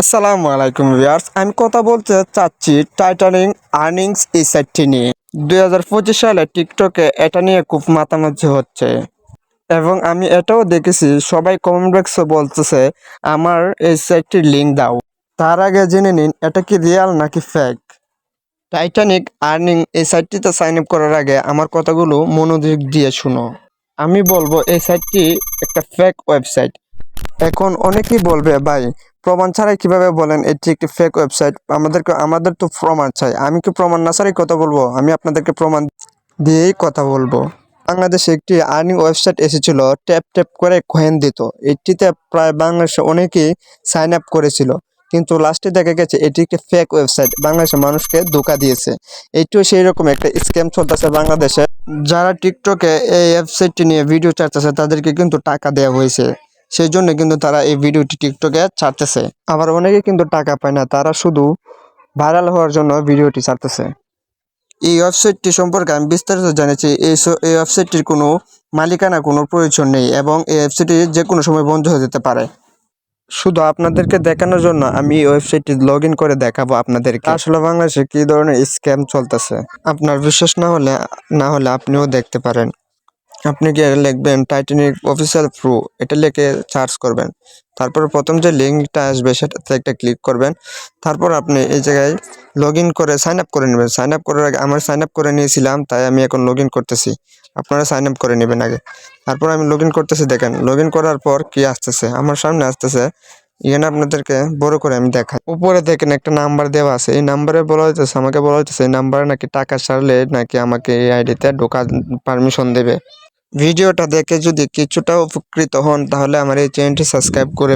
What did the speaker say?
আসসালামু আলাইকুম ভিউয়ার্স, আমি কথা বলতে চাচ্ছি টাইটানিং আর্নিংস এই সাইটটি নিয়ে। দুই হাজার পঁচিশ সালে টিকটকে এটা নিয়ে খুব মাতামাতি হচ্ছে। এবং আমি এটাও দেখেছি, সবাই কমেন্ট বক্সে বলতেছে, আমার এই সাইটটির লিঙ্ক দাও। তার আগে জেনে নিন, এটা কি রিয়াল নাকি ফেক টাইটানিক আর্নিং এই সাইটটিতে সাইন আপ করার আগে আমার কথাগুলো মনোযোগ দিয়ে শুনো। আমি বলব, এই সাইটটি একটা ফেক ওয়েবসাইট এখন অনেকেই বলবে, ভাই প্রমাণ ছাড়াই কীভাবে বলেন, এটি একটি ফেক ওয়েবসাইট আমাদেরকে, আমাদের তো প্রমাণ চাই। আমি কি প্রমাণ না ছাড়াই কথা বলব? আমি আপনাদেরকে প্রমাণ দিয়েই কথা বলব। বাংলাদেশে একটি আর্নিং ওয়েবসাইট এসেছিল, ট্যাপ ট্যাপ করে কয়েন দিত। এটিতে প্রায় বাংলাদেশে অনেকেই সাইন আপ করেছিল। কিন্তু লাস্টে দেখা গেছে, এটি একটি ফেক ওয়েবসাইট বাংলাদেশের মানুষকে ধোকা দিয়েছে। এটিও সেই রকম একটা স্ক্যাম চলতেছে বাংলাদেশে। যারা টিকটকে এই ওয়েবসাইটটি নিয়ে ভিডিও ছাড়তেছে, তাদেরকে কিন্তু টাকা দেওয়া হয়েছে। সেই জন্য কিন্তু তারা এই ভিডিওটি টিকটকে ছাড়তেছে। আবার অনেকে কিন্তু টাকা পায় না, তারা শুধু ভাইরাল হওয়ার জন্য ভিডিওটি ছাড়তেছে। এই ওয়েবসাইটটি সম্পর্কে আমি বিস্তারিত জেনেছি এই এই ওয়েবসাইটটির কোনো মালিকানা, কোনো প্রয়োজন নেই এবং এই ওয়েবসাইটটি যে কোনো সময় বন্ধ হয়ে যেতে পারে। শুধু আপনাদেরকে দেখানোর জন্য আমি এই ওয়েবসাইটটি লগ ইন করে দেখাবো আপনাদেরকে। আসলে বাংলাদেশে কী ধরনের স্ক্যাম চলতেছে? আপনার বিশ্বাস না হলে না হলে আপনিও দেখতে পারেন। আপনি গিয়ে লিখবেন টাইটানিক অফিসিয়াল প্রো এটা লিখে সার্চ করবেন। তারপর প্রথম যে লিঙ্কটা আসবে, সেটাতে একটা ক্লিক করবেন। তারপর আপনি এই জায়গায় লগ করে সাইন আপ করে নেবেন। সাইন আপ করার আগে আমার সাইন আপ করে নিয়েছিলাম, তাই আমি এখন লগ করতেছি। আপনারা সাইন আপ করে নেবেন আগে। তারপর আমি লগ করতেছি, দেখেন লগ করার পর কি আসতেছে? আমার সামনে আসতেছে, এখানে আপনাদেরকে বড় করে আমি দেখাই। উপরে দেখেন একটা নাম্বার দেওয়া আছে। এই নাম্বারে বলা হইতেছে, আমাকে বলা হইতেছে, এই নাম্বারে নাকি টাকা সারলে নাকি আমাকে এই আইডিতে ঢোকার পারমিশন দেবে। ভিডিওটা দেখে যদি কিছুটা উপকৃত হন তাহলে আমার এই চ্যানেলটি সাবস্ক্রাইব করে।